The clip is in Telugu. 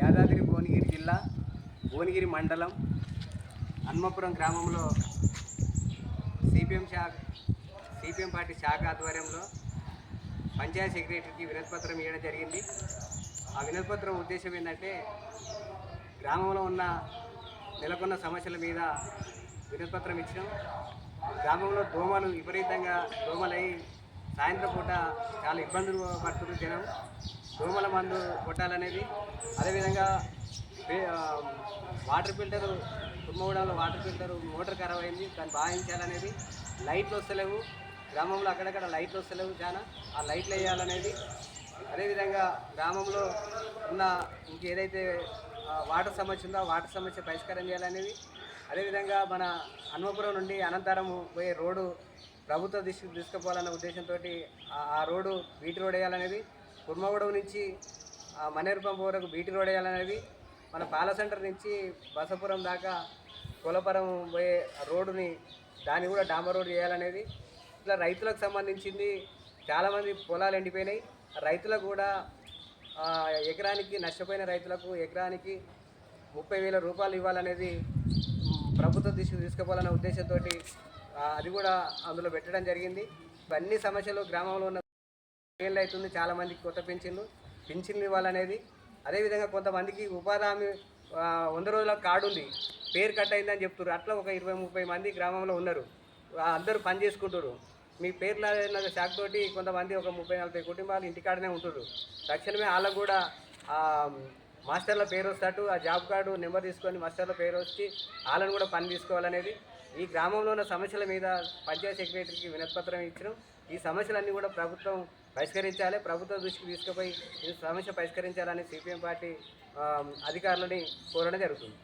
యాదాద్రి భువనగిరి జిల్లా భువనగిరి మండలం హన్మపురం గ్రామంలో సిపిఎం శాఖ సిపిఎం పార్టీ శాఖ ఆధ్వర్యంలో పంచాయత్ సెక్రటరీకి వినతిపత్రం ఇవ్వడం జరిగింది. ఆ వినతిపత్రం ఉద్దేశం ఏంటంటే గ్రామంలో ఉన్న నెలకొన్న సమస్యల మీద వినతిపత్రం ఇచ్చినాం గ్రామంలో దోమలు విపరీతంగా దోమలై సాయంత్రం పూట చాలా ఇబ్బందులు పడుతున్నారు జనం. దోమల మందు కొట్టాలనేది. అదేవిధంగా వాటర్ ఫిల్టర్ తుమ్మగూడలో వాటర్ ఫిల్టర్ మోటార్ ఖరాబ్ అయింది దాన్ని బాధించాలనేది. లైట్లు వస్తలేవు. గ్రామంలో అక్కడక్కడ లైట్లు వస్తలేవు చాలా ఆ లైట్లు వేయాలనేది. అదేవిధంగా గ్రామంలో ఉన్న ఇంకేదైతే వాటర్ సమస్య ఉందో వాటర్ సమస్య పరిష్కారం చేయాలనేది. అదేవిధంగా మన హన్మపురం నుండి అనంతరం పోయే రోడ్డు ప్రభుత్వ దృష్టికి తీసుకుపోవాలన్న ఉద్దేశంతో ఆ రోడ్డు వీటి రోడ్ వేయాలనేది. కుర్మగూడెం నుంచి మనేరు పంప వరకు బీటీ రోడ్ వేయాలనేది మన పాల సెంటర్ నుంచి బసపురం దాకా కొలపురం పోయే రోడ్డుని దాన్ని కూడా డాంబర్ రోడ్ చేయాలనేది. ఇట్లా రైతులకు సంబంధించింది చాలామంది పొలాలు ఎండిపోయినాయి. రైతులకు కూడా ఎకరానికి నష్టపోయిన రైతులకు ఎకరానికి ముప్పై వేల రూపాయలు ఇవ్వాలనేది ప్రభుత్వ దృష్టికి తీసుకుపోవాలనే ఉద్దేశంతో అది కూడా అందులో పెట్టడం జరిగింది. ఇవన్నీ సమస్యలు గ్రామంలో ఉన్న ఏళ్ళు అవుతుంది చాలామందికి కొత్త కొత్త పింఛన్లు పింఛన్లు ఇవ్వాలనేది. అదేవిధంగా కొంతమందికి ఉపాధి హామీ వంద రోజుల కార్డు ఉంది. పేరు కట్ అయిందని చెప్తున్నారు అట్లా ఒక ఇరవై ముప్పై మంది గ్రామంలో ఉన్నారు. అందరూ పని చేసుకుంటారు మీ పేర్ల శాఖ తోటి కొంతమంది ఒక ముప్పై నలభై కుటుంబాలు ఇంటికాడనే ఉంటారు తక్షణమే వాళ్ళకు కూడా మాస్టర్ల పేరు వస్తాడు ఆ జాబ్ కార్డు నెంబర్ తీసుకొని మాస్టర్ల పేరు వచ్చి వాళ్ళని కూడా పని తీసుకోవాలనేది. ఈ గ్రామంలో ఉన్న సమస్యల మీద పంచాయత్ సెక్రటరీకి వినతిపత్రం ఇచ్చినాం. ఈ సమస్యలన్నీ కూడా ప్రభుత్వం పరిష్కరించాలి ప్రభుత్వ దృష్టికి తీసుకుపోయి ఈ సమస్య పరిష్కరించాలని సిపిఎం పార్టీ అధికారులని కోరడం జరుగుతుంది.